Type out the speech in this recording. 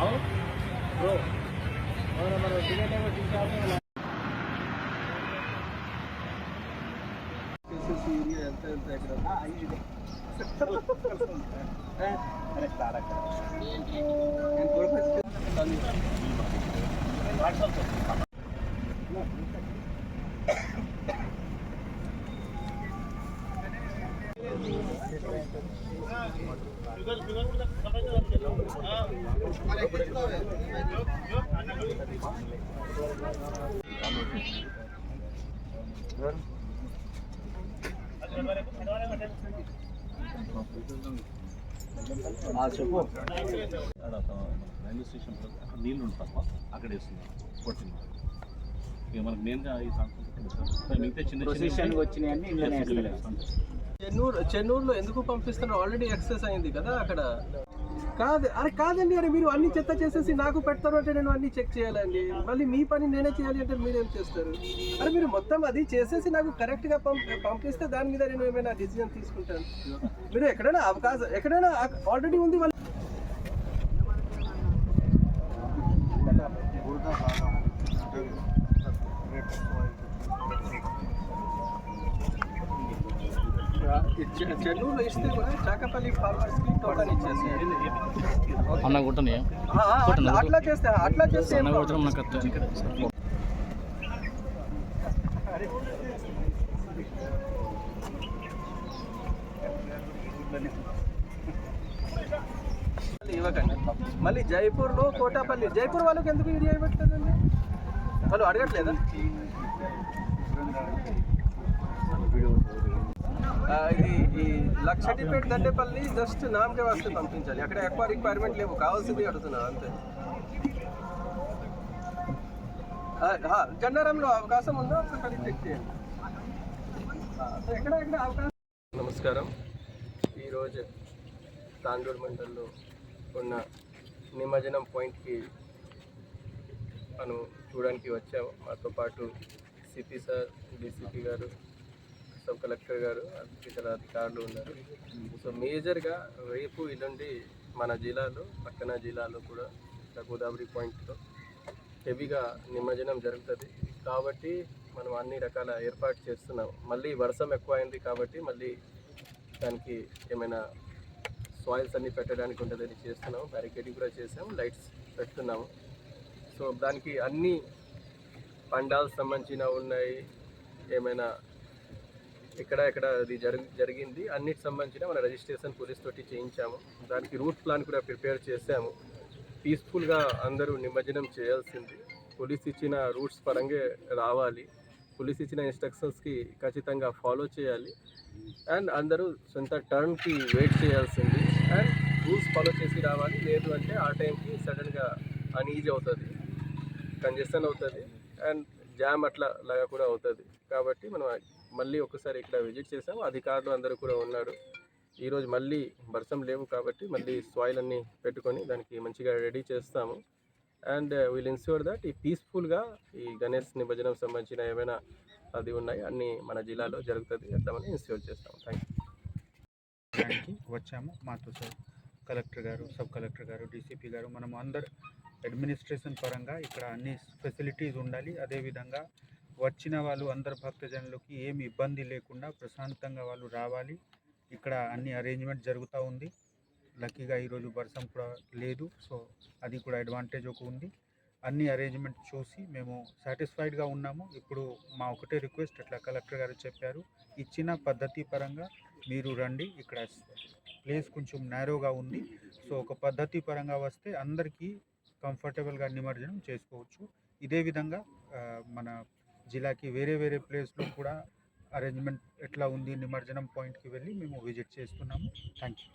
Bro మన ticket ఏమో area ఎంత ఎంత చెప్పు. రైల్వే స్టేషన్ నీళ్ళు ఉంటామా అక్కడ వేస్తుంది కొట్టింది. ఇక మనకు మెయిన్గా ఈ సంస్కృతి మిగతా చిన్న వచ్చినాయని ఇండియన్ చెన్నూరు చెన్నూరులో ఎందుకు పంపిస్తున్నారు? ఆల్రెడీ ఎక్సెస్ అయింది కదా అక్కడ. కాదు అరే కాదండి అరే మీరు అన్ని చెత్త చేసేసి నాకు పెడతారు అంటే నేను అన్ని చెక్ చేయాలండి. మళ్ళీ మీ పని నేనే చేయాలి అంటే మీరేం చేస్తారు? అరే మీరు మొత్తం అది చేసేసి నాకు కరెక్ట్గా పంప పంపిస్తే దాని మీద నేను ఏమైనా డిసిజన్ తీసుకుంటాను? మీరు ఎక్కడైనా అవకాశం ఎక్కడైనా ఆల్రెడీ ఉంది వాళ్ళు చెన్నూరులో ఇస్తే కూడా చాకపల్లి ఫార్మర్స్కి టోకన్ ఇచ్చేస్తారు. అన్న కొట్టని ఆ, ఆ, అట్లా చేస్తే అట్లా చేస్తే అన్న మళ్ళీ ఇవ్వకండి. మళ్ళీ జైపూర్లో కోటాపల్లి జైపూర్ వాళ్ళకి ఎందుకు వీడియో ఇవ్వట్లేదండి వాళ్ళు అడగట్లేదా? ఇది ఈ లక్షటిపేట దండేపల్లి జస్ట్ నామకే వస్తే పంపించాలి. అక్కడ ఎక్కువ రిక్వైర్మెంట్ లేవు. కావాల్సింది అడుగుతున్నారు అంతే. ఆ, గన్నారంలో అవకాశం ఉందో? ఒకసారి చెక్ చేయండి. ఎక్కడ ఎక్కడ అవకాశం నమస్కారం. ఈరోజు తాండూరు మండల్లో ఉన్న నిమజ్జనం పాయింట్కి మనం చూడడానికి వచ్చాము. మాతో పాటు సిపి సార్ డీసీపీ గారు సబ్ కలెక్టర్ గారు ఇతర అధికారులు ఉన్నారు. సో మేజర్గా రేపు ఇల్లుండి మన జిల్లాలో పక్కన జిల్లాలో కూడా గోదావరి పాయింట్లో హెవీగా నిమజ్జనం జరుగుతుంది. కాబట్టి మనం అన్ని రకాల ఏర్పాటు చేస్తున్నాం. మళ్ళీ వర్షం ఎక్కువ అయింది కాబట్టి మళ్ళీ దానికి ఏమైనా సాయిల్స్ అన్ని పెట్టడానికి ఉంటుందని చేస్తున్నాం. బ్యారికేడింగ్ కూడా చేసాం లైట్స్ పెడుతున్నాము. సో దానికి అన్ని పండాల్స్ సంబంధించిన ఉన్నాయి. ఏమైనా ఎక్కడ ఎక్కడ అది జరి జరిగింది. అన్నిటి సంబంధించిన మన రిజిస్ట్రేషన్ పోలీస్ తోటి చేయించాము. దానికి రూట్ ప్లాన్ కూడా ప్రిపేర్ చేసాము పీస్ఫుల్గా అందరూ నిమజ్జనం చేయాల్సింది. పోలీస్ ఇచ్చిన రూట్స్ పరంగా రావాలి. పోలీస్ ఇచ్చిన ఇన్స్ట్రక్షన్స్కి ఖచ్చితంగా ఫాలో చేయాలి. అండ్ అందరూ సొంత టర్న్కి వెయిట్ చేయాల్సింది. అండ్ రూల్స్ ఫాలో చేసి రావాలి. లేదు అంటే ఆ టైంకి సడన్గా అన్ఈజీ అవుతుంది. కంజెషన్ అవుతుంది. అండ్ జామ్ అట్లా లాగా కూడా అవుతుంది. కాబట్టి మనం మళ్ళీ ఒకసారి ఇక్కడ విజిట్ చేసాము. అధికారులు అందరూ కూడా ఉన్నారు. ఈరోజు మళ్ళీ వర్షం లేవు కాబట్టి మళ్ళీ సాయిల్ అన్ని పెట్టుకొని దానికి మంచిగా రెడీ చేస్తాము. అండ్ విల్ ఇన్ష్యూర్ దట్ ఈ పీస్ఫుల్గా ఈ గణేష్ నిమజ్జనం సంబంధించిన ఏమైనా అది ఉన్నాయి అన్ని మన జిల్లాలో జరుగుతుంది అట్లా మనం ఇన్ష్యూర్ చేస్తాం థ్యాంక్ యూ వచ్చాము. మాతో సార్ కలెక్టర్ గారు సబ్ కలెక్టర్ గారు డీసీపీ గారు మనం అందరు అడ్మినిస్ట్రేషన్ పరంగా ఇక్కడ అన్ని ఫెసిలిటీస్ ఉండాలి. అదేవిధంగా వచ్చిన వాళ్ళు అందరు భక్తజనులకి ఏమి ఇబ్బంది లేకుండా ప్రశాంతంగా వాళ్ళు రావాలి. ఇక్కడ అన్ని అరేంజ్మెంట్ జరుగుతూ ఉంది. లక్కీగా ఈరోజు వర్షం కూడా లేదు. సో అది కూడా అడ్వాంటేజ్ ఒక ఉంది. అన్ని అరేంజ్మెంట్ చూసి మేము సాటిస్ఫైడ్గా ఉన్నాము. ఇప్పుడు మా ఒకటే రిక్వెస్ట్ అట్లా కలెక్టర్ గారు చెప్పారు. ఇచ్చిన పద్ధతి పరంగా మీరు రండి. ఇక్కడ ప్లేస్ కొంచెం నేరోగా ఉంది. సో ఒక పద్ధతి పరంగా వస్తే అందరికీ కంఫర్టబుల్గా నిమజ్జనం చేసుకోవచ్చు. ఇదే విధంగా మన జిల్లాకి వేరే వేరే ప్లేస్లో కూడా అరేంజ్మెంట్ ఎట్లా ఉంది నిమజ్జనం పాయింట్కి వెళ్ళి మేము విజిట్ చేస్తున్నాము. Thank you